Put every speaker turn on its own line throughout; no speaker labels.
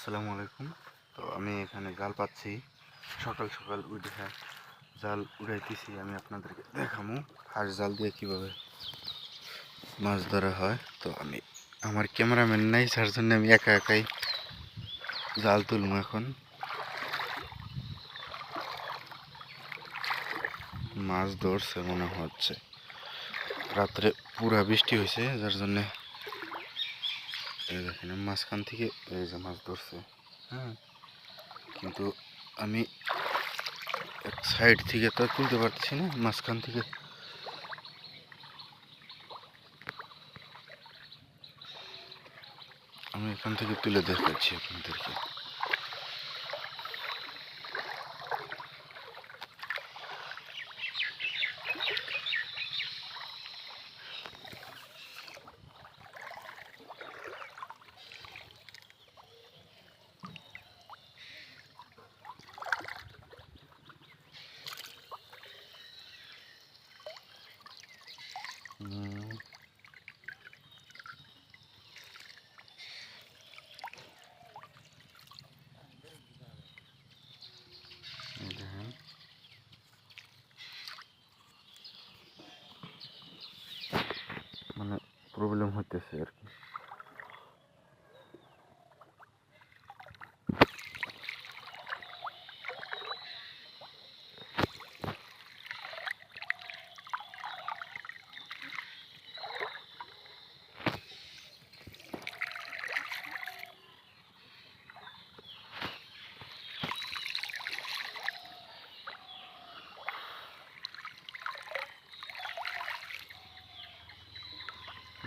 আসসালামু আলাইকুম। তো আমি এখানে জাল পাচ্ছি। সকাল সকাল উঠে জাল উড়াইতেছি, আমি আপনাদেরকে দেখামু। হাঁস জাল দিয়ে কীভাবে মাছ ধরা হয়। তো আমি, আমার ক্যামেরাম্যান নাই, যার জন্য আমি একা একাই জাল তুলবো এখন। মাছ ধরছে মনে হচ্ছে। রাত্রে পুরা বৃষ্টি হয়েছে যার জন্যে এই দেখেন মাঝখান থেকে, এই যে মাছ ধরছে হ্যাঁ? কিন্তু আমি এক সাইড থেকে তো তুলতে পারছি না, মাঝখান থেকে। আমি এখান থেকে তুলে দেখাচ্ছি আপনাদেরকে। মানে প্রবলেম হইতেছে আর কি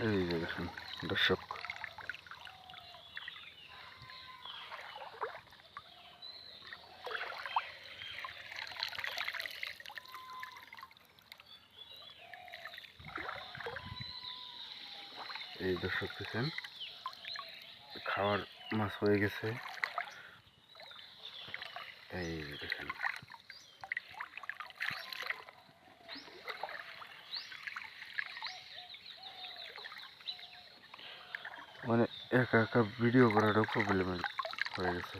এই যে দেখেন দর্শক। এই দর্শক দেখেন খাওয়ার মাছ হয়ে গেছে। এই দেখেন। মানে একা একা ভিডিও করাটাও প্রবলেম হয়ে গেছে।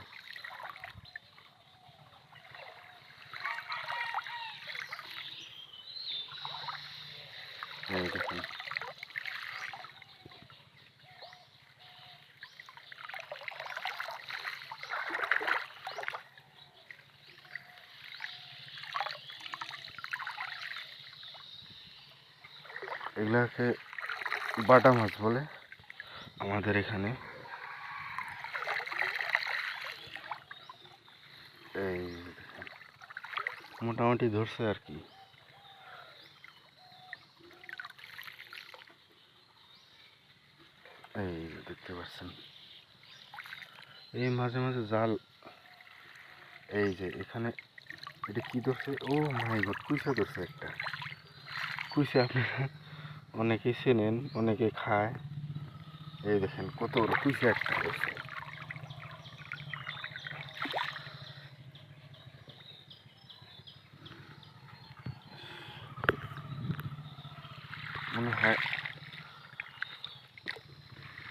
এগুলাকে বাটা মাছ বলে। আমাদের এখানে। এই মোটামুটি ধরছে আর কি। এই দেখতে পাচ্ছেন। এই মাঝে মাঝে জাল। এই যে এখানে এটা কি ধরছে? ও মাই গড, কুইসা ধরছে একটা। কুইসা আপনারা অনেকেই চেনেন, অনেকে খায়। এই দেখেন কত বড় কুইসা একটা ধরছে মনে হয়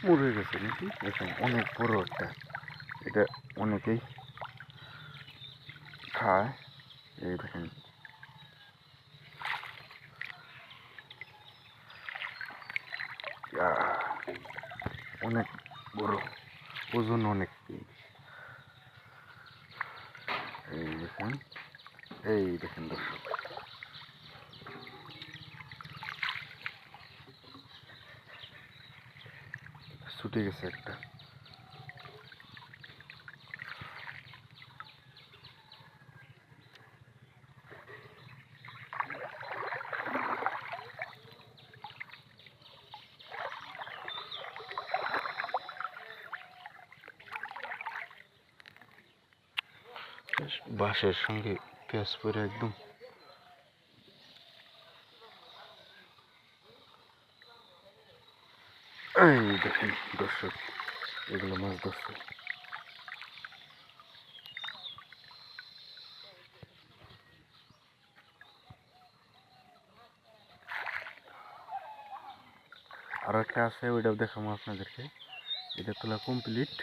মরে গেছে নাকি? দেখেন অনেক বড় একটা। এটা অনেকেই খায়। এই দেখেন। ইয়া, অনেক বড় ওজন অনেক এই দেখুন এই দেখেন দর্শক। ছুটে গেছে একটা। বাঁশের সঙ্গে পেঁয়াজ পরে একদম। দেখেন দর্শক, এগুলো মাছ ধরছে। আর একটা আছে, ওইটাও দেখাবো আপনাদেরকে। এটা তোলা কমপ্লিট